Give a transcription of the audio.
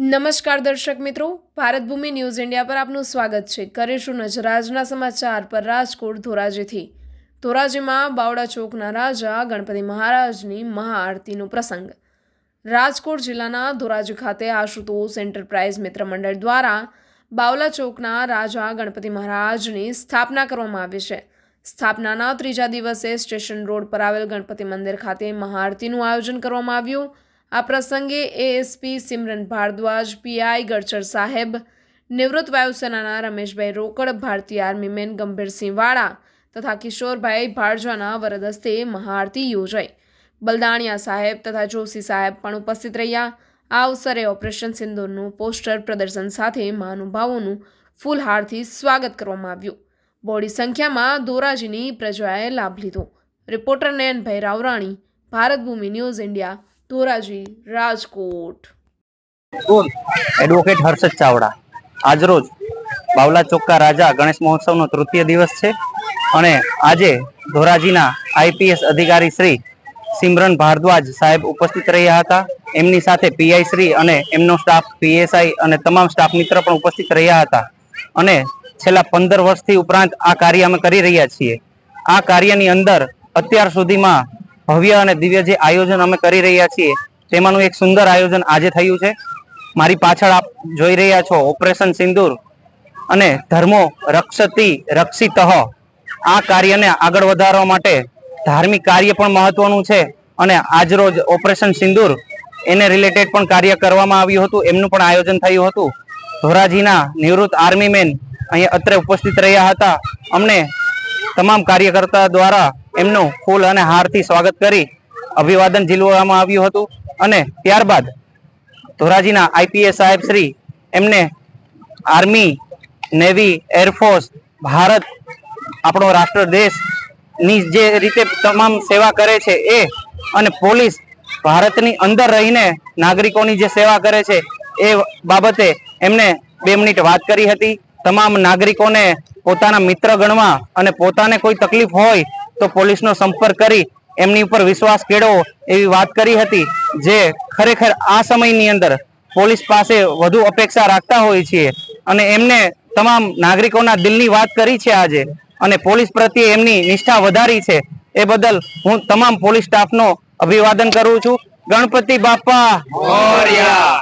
નમસ્કાર દર્શક મિત્રો, ભારત ભૂમિ ન્યૂઝ ઇન્ડિયા પર આપનું સ્વાગત છે. કરીશું નજર આજના સમાચાર પર રાજકોટ ધોરાજીથી. ધોરાજીમાં બાવડા ચોકના રાજા ગણપતિ મહારાજની મહાઆરતીનો પ્રસંગ. રાજકોટ જિલ્લાના ધોરાજી ખાતે આશુતોષ એન્ટરપ્રાઇઝ મિત્ર મંડળ દ્વારા બાવલા ચોકના રાજા ગણપતિ મહારાજની સ્થાપના કરવામાં આવી છે. સ્થાપનાના ત્રીજા દિવસે સ્ટેશન રોડ પર આવેલ ગણપતિ મંદિર ખાતે મહાઆરતીનું આયોજન કરવામાં આવ્યું. આ પ્રસંગે એએસપી સિમરન ભારદ્વાજ પીઆઈ ગડચર સાહેબ, નિવૃત્ત વાયુસેનાના રમેશભાઈ રોકડ, ભારતીય આર્મી મેન ગંભીરસિંહ વાળા તથા કિશોરભાઈ ભારજાના વરદસ્તે મહાઆરતી યોજાઈ. બલદાણિયા સાહેબ તથા જોશી સાહેબ પણ ઉપસ્થિત રહ્યા. આ અવસરે ઓપરેશન સિંદૂરનું પોસ્ટર પ્રદર્શન સાથે મહાનુભાવોનું ફૂલહારથી સ્વાગત કરવામાં આવ્યું. બોડી સંખ્યામાં ધોરાજીની પ્રજાએ લાભ લીધો. Reporter Nayanbhai Ravrani, Bharat Bhumi news India Dhoraji, Rajkot. Advocate Harshad Chavda. આજરોજ બાવલા ચોક્કા રાજા ગણેશ મહોત્સવનો તૃતીય દિવસ છે અને આજે ધોરાજીના આઈપીએસ અધિકારી શ્રી સિમરન ભારદ્વાજ સાહેબ ઉપસ્થિત રહ્યા હતા. એમની સાથે પીઆઈ શ્રી અને એમનો સ્ટાફ પીએસઆઈ અને તમામ સ્ટાફ મિત્ર પણ ઉપસ્થિત રહ્યા હતા. અને છેલ્લા પંદર વર્ષથી ઉપરાંત આ કાર્ય અમે કરી રહ્યા છીએ. આ કાર્યની અંદર અત્યાર સુધીમાં ભવ્ય અને દિવ્ય જે આયોજન અમે કરી રહ્યા છીએ, તેમાંનું એક સુંદર આયોજન આજે થયું છે. મારી પાછળ આપ જોઈ રહ્યા છો ઓપરેશન સિંદૂર અને ધર્મો રક્ષતી રક્ષિત. આ કાર્યને આગળ વધારવા માટે ધાર્મિક કાર્ય પણ મહત્વનું છે અને આજરોજ ઓપરેશન સિંદૂર એને રિલેટેડ પણ કાર્ય કરવામાં આવ્યું હતું, એમનું પણ આયોજન થયું હતું. ધોરાજીના નિવૃત્ત આર્મી મેન અહીંયા અત્રે ઉપસ્થિત રહ્યા હતા. અમને તમામ કાર્યકર્તા દ્વારા એમનું ફૂલ અને હારથી સ્વાગત કરી અભિવાદન ઝીલવામાં આવ્યું હતું અને ત્યારબાદ ધોરાજીના આઈપીએસ સાહેબ શ્રી એમને આર્મી, નેવી, એરફોર્સ, ભારત, આપણો રાષ્ટ્ર દેશની જે રીતે તમામ સેવા કરે છે એ અને પોલીસ ભારતની અંદર રહીને નાગરિકોની જે સેવા કરે છે એ બાબતે એમને બે મિનિટ વાત કરી હતી. તમામ નાગરિકોને પોતાના મિત્ર ગણવા અને પોતાને કોઈ તકલીફ હોય તો પોલીસનો સંપર્ક કરી એમની ઉપર વિશ્વાસ કેળવો એવી વાત કરી હતી, જે ખરેખર આ સમયની અંદર પોલીસ પાસે વધુ અપેક્ષા રાખતા હોય છીએ. અને એમને તમામ નાગરિકોના દિલની વાત કરી છે આજે અને પોલીસ પ્રત્યે એમની નિષ્ઠા વધારી છે. એ બદલ હું તમામ પોલીસ સ્ટાફનો અભિવાદન કરું છું. ગણપતિ બાપા!